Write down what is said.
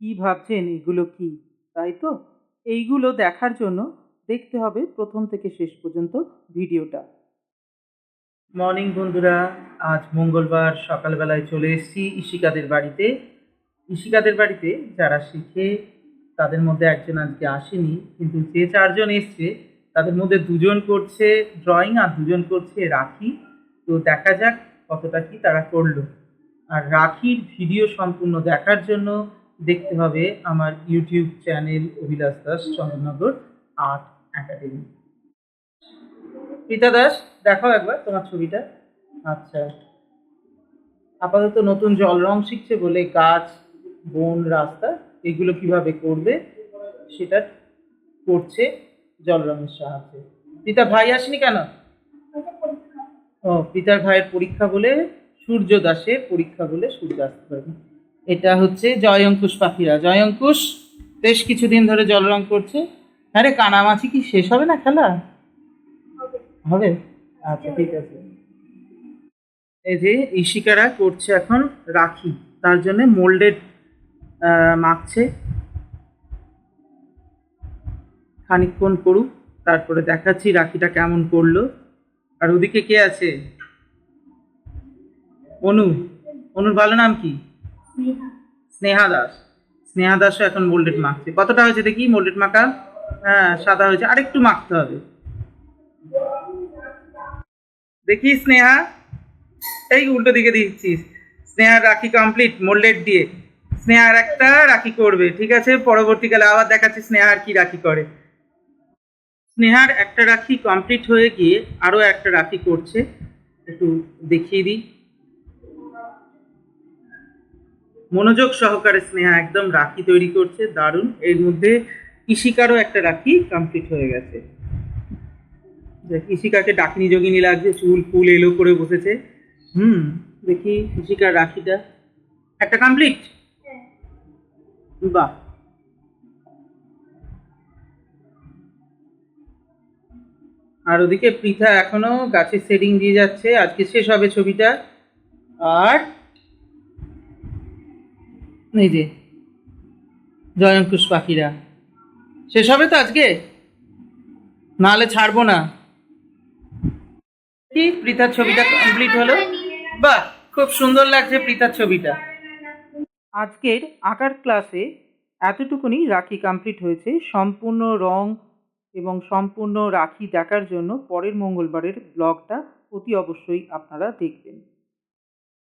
কি ভাবছেন? এগুলো কি? তাই তো? এইগুলো দেখার জন্য দেখতে হবে প্রথম থেকে শেষ পর্যন্ত ভিডিওটা। মর্নিং বন্ধুরা, আজ মঙ্গলবার সকালবেলায় চলে এসেছি ইশিকাদের বাড়িতে। ইশিকাদের বাড়িতে যারা শিখে তাদের মধ্যে একজন আজকে আসেনি, কিন্তু যে চারজন এসছে তাদের মধ্যে দুজন করছে ড্রয়িং আর দুজন করছে রাখি। তো দেখা যাক কতটা কি তারা করল। আর রাখির ভিডিও সম্পূর্ণ দেখার জন্য দেখতে হবে আমার YouTube channel Abhilash Das, Chandannagar art academy Rita Das, দেখাও একবার তোমার ছবিটা। আচ্ছা। আপাতত নতুন জল রং শিখছে বলে গাছ, বন, রাস্তা, এগুলো কীভাবে করবে সেটা করছে জল রঙের সাহায্যে। পিতা ভাই আসেনি কেন? ও, পিতার ভাইয়ের পরীক্ষা বলে সূর্য দাসের পরীক্ষা বলে সূর্য আসতে পারেনি এটা হচ্ছে জয় অঙ্কুশ পাখিরা। জয় অঙ্কুশ বেশ কিছুদিন ধরে জল রং করছে। হ্যাঁ রে কানামাছি কি শেষ হবে না খেলা? হবে? আচ্ছা ঠিক আছে। এই যে ইশিকারা করছে এখন রাখি, তার জন্য মোল্ডেড মাখছে। খানিকক্ষণ করুক, তারপরে দেখাচ্ছি রাখিটা কেমন করল। আর ওদিকে কে আছে? অনু, অনুর ভালো নাম কি? স্নেহা। দাস। স্নেহা দাসও এখন মোল্ডেড মাখছে। কতটা হয়েছে দেখি? মোল্ডেড মাখা? হ্যাঁ সাদা হয়েছে। আরেকটু মাখতে হবে। দেখি স্নেহা। এই উল্টো দিকে দিচ্ছিস। স্নেহার রাখি কমপ্লিট মোল্ডেড দিয়ে। স্নেহার একটা রাখি করবে, ঠিক আছে? পরবর্তীকালে আবার দেখাচ্ছি স্নেহার কি রাখি করে। স্নেহার একটা রাখি কমপ্লিট হয়ে গিয়ে আরও একটা রাখি করছে। একটু দেখিয়ে দিই। মনোযোগ সহকারে স্নেহা একদম রাখি তৈরি করছে দারুণ। এর মধ্যে ইশিকারও একটা রাখি কমপ্লিট হয়ে গেছে। ইশিকাকে ডাকিনি যোগিনী লাগছে চুল ফুল এলো করে বসেছে। হুম দেখি ইশিকার রাখিটা। একটা কমপ্লিট বাহ। আর ওদিকে পৃথা এখনও গাছের শেডিং দিয়ে যাচ্ছে। আজকে শেষ হবে ছবিটা। আর এই যে জয়ঙ্কুশ পাখিরা। শেষ হবে তো আজকে? নাহলে ছাড়বো না। কি? পৃথার ছবিটা কমপ্লিট হলো? বাহ, খুব সুন্দর লাগছে পৃথার ছবিটা। আজকের আঁকার ক্লাসে এতটুকুনি রাখি কমপ্লিট হয়েছে। সম্পূর্ণ রং এবং সম্পূর্ণ রাখি দেখার জন্য পরের মঙ্গলবারের ব্লগটা অতি অবশ্যই আপনারা দেখবেন।